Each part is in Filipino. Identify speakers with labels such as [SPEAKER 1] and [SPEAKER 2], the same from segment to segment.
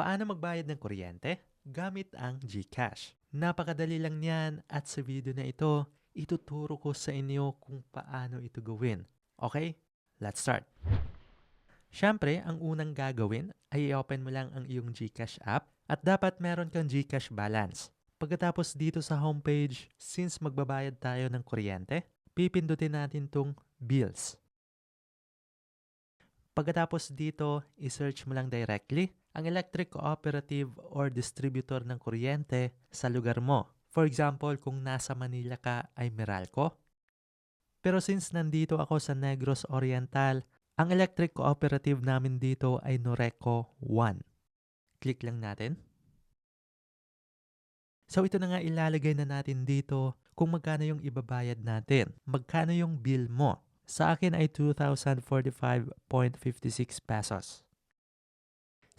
[SPEAKER 1] Paano magbayad ng kuryente? Gamit ang GCash. Napakadali lang niyan at sa video na ito, ituturo ko sa inyo kung paano ito gawin. Okay? Let's start. Siyempre, ang unang gagawin ay i-open mo lang ang iyong GCash app at dapat meron kang GCash balance. Pagkatapos dito sa homepage, since magbabayad tayo ng kuryente, pipindutin natin tong bills. Pagkatapos dito, i-search mo lang directly ang electric cooperative or distributor ng kuryente sa lugar mo. For example, kung nasa Manila ka ay Meralco. Pero since nandito ako sa Negros Oriental, ang electric cooperative namin dito ay Noreco 1. Click lang natin. So ito na nga ilalagay na natin dito kung magkano yung ibabayad natin. Magkano yung bill mo. Sa akin ay 2,045.56 pesos.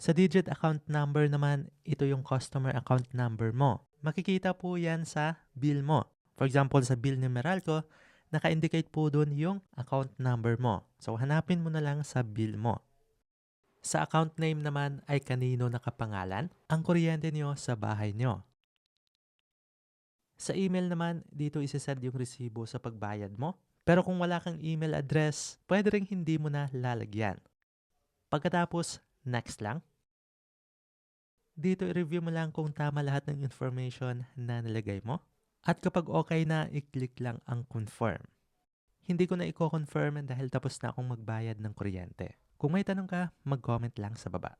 [SPEAKER 1] Sa digit account number naman, ito yung customer account number mo. Makikita po yan sa bill mo. For example, sa bill ni Meralco, naka-indicate po doon yung account number mo. So, hanapin mo na lang sa bill mo. Sa account name naman ay kanino nakapangalan ang kuryente nyo sa bahay nyo. Sa email naman, dito isasend yung resibo sa pagbayad mo. Pero kung wala kang email address, pwede rin hindi mo na lalagyan. Pagkatapos, next lang. Dito i-review mo lang kung tama lahat ng information na nilagay mo. At kapag okay na, i-click lang ang confirm. Hindi ko na i-confirm dahil tapos na akong magbayad ng kuryente. Kung may tanong ka, mag-comment lang sa baba.